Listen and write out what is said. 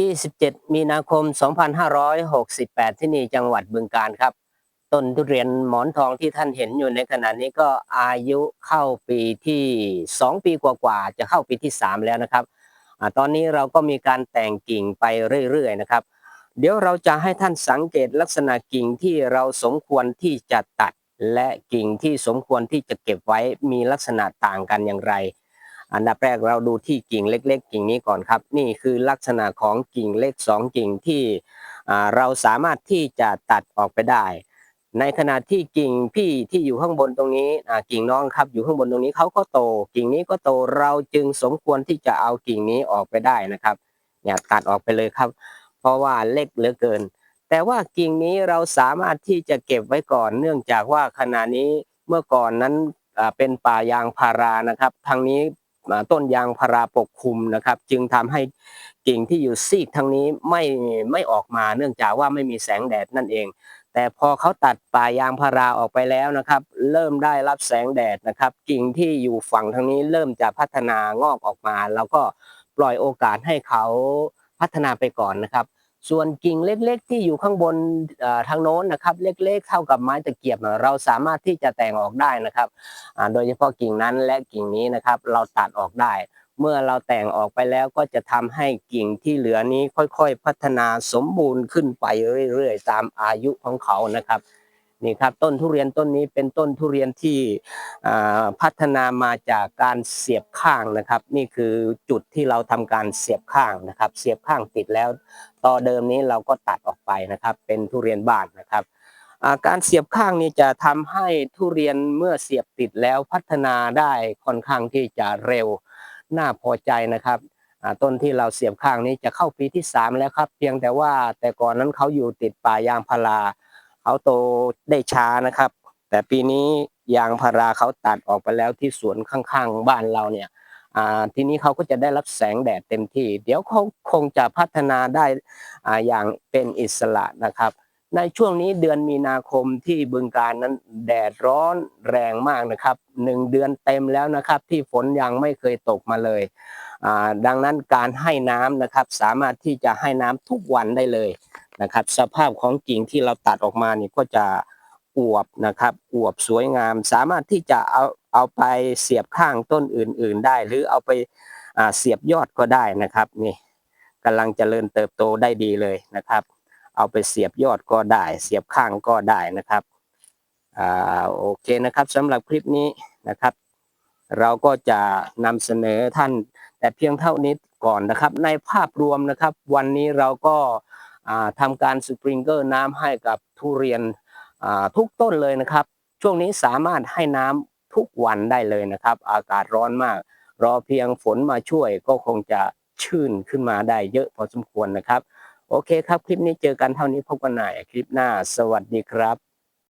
27 มีนาคม 2568 ที่นี่จังหวัดบึงกาฬครับ ต้นทุเรียนหมอนทองที่ท่านเห็นอยู่ในขณะนี้ก็อายุเข้าปีที่ 2 ปีกว่าๆจะเข้าปีที่ 3 แล้วนะครับอตอนนี้เราก็มีการแต่งกิ่งไปเรื่อยๆนะครับ เดี๋ยวเราจะให้ท่านสังเกตลักษณะกิ่งที่เราสมควรที่จะตัด และกิ่งที่สมควรที่จะเก็บไว้มีลักษณะต่างกันอย่างไร อันดับแรกเราดูที่กิ่งเล็ก ๆ กิ่งนี้ก่อนครับ นี่คือลักษณะของกิ่งเล็กสองกิ่งที่เราสามารถที่จะตัดออกไปได้ ในขณะที่กิ่งพี่ที่อยู่ข้างบนตรงนี้กิ่งน้องครับอยู่ข้างบนตรงนี้เขาก็โต กิ่งนี้ก็โตเราจึงสมควรที่จะเอากิ่งนี้ออกไปได้นะครับเนี่ยตัดออกไปเลยครับ เพราะว่าเล็กเหลือเกิน แต่ว่ากิ่งนี้เราสามารถที่จะเก็บไว้ก่อน เนื่องจากว่าขณะนี้เมื่อก่อนนั้นเป็นป่ายางพารานะครับ ทางนี้ ต้นยางพาราปกคลุมนะครับ จึงทำให้กิ่งที่อยู่ซีกทางนี้ไม่ไม่ออกมาเนื่องจากว่าไม่มีแสงแดดนั่นเอง แต่พอเขาตัดป่ายางพาราออกไปแล้วนะครับ เริ่มได้รับแสงแดดนะครับ กิ่งที่อยู่ฝั่งทางนี้เริ่มจะพัฒนางอกออกมา แล้วก็ปล่อยโอกาสให้เขาพัฒนาไปก่อนนะครับ ส่วนกิ่งเล็กๆ ที่อยู่ข้างบนทางโน้นนะครับ เล็กๆ เท่ากับไม้ตะเกียบเราสามารถที่จะแต่งออกได้นะครับ โดยเฉพาะกิ่งนั้นและกิ่งนี้นะครับ เราตัดออกได้ เมื่อเราแต่งออกไปแล้วก็จะทำให้กิ่งที่เหลือนี้ค่อยๆ พัฒนาสมบูรณ์ขึ้นไปเรื่อยๆ ตามอายุของเขานะครับ นี่ครับต้นทุเรียนต้นนี้เป็นต้นทุเรียนที่พัฒนามาจากการเสียบข้างนะครับ นี่คือจุดที่เราทำการเสียบข้างนะครับ เสียบข้างติดแล้วต่อเดิมนี้เราก็ตัดออกไปนะครับ เป็นทุเรียนบ้านนะครับการเสียบข้างนี้จะทำให้ทุเรียนเมื่อเสียบติดแล้วพัฒนาได้ค่อนข้างที่จะเร็วน่าพอใจนะครับต้นที่เราเสียบข้างนี้จะเข้าปีที่สามแล้วครับ เพียงแต่ว่าแต่ก่อนนั้นเขาอยู่ติดป่ายางพารา เขาโตได้ช้านะครับ แต่ปีนี้ยางพาราเขาตัดออกไปแล้วที่สวนข้างๆ บ้านเราเนี่ยทีนี้เขาก็จะได้รับแสงแดดเต็มที่ เดี๋ยวเขาคงจะพัฒนาได้อย่างเป็นอิสระนะครับ ในช่วงนี้เดือนมีนาคมที่บึงการนั้นแดดร้อนแรงมากนะครับหนึ่งเดือนเต็มแล้วนะครับ ที่ฝนยังไม่เคยตกมาเลยดังนั้นการให้น้ำนะครับ สามารถที่จะให้น้ำทุกวันได้เลย นะครับ สภาพของกิ่งที่เราตัดออกมานี่ก็จะอวบนะครับอวบสวยงาม สามารถที่จะเอาเอาไปเสียบข้างต้นอื่น ๆ ได้ หรือเอาไปเสียบยอดก็ได้นะครับนี่กำลังเจริญเติบโตได้ดีเลยนะครับ เอาไปเสียบยอดก็ได้ เสียบข้างก็ได้นะครับอ่าโอเคนะครับสำหรับคลิปนี้นะครับ เราก็จะนำเสนอท่านแต่เพียงเท่านี้ก่อนนะครับ ในภาพรวมนะครับ วันนี้เราก็ ทำการสปริงเกอร์น้ำให้กับทุเรียนทุกต้นเลยนะครับ ช่วงนี้สามารถให้น้ำทุกวันได้เลยนะครับ อากาศร้อนมาก รอเพียงฝนมาช่วยก็คงจะชื่นขึ้นมาได้เยอะพอสมควรนะครับ โอเคครับ คลิปนี้เจอกันเท่านี้พบกันใหม่คลิปหน้า สวัสดีครับ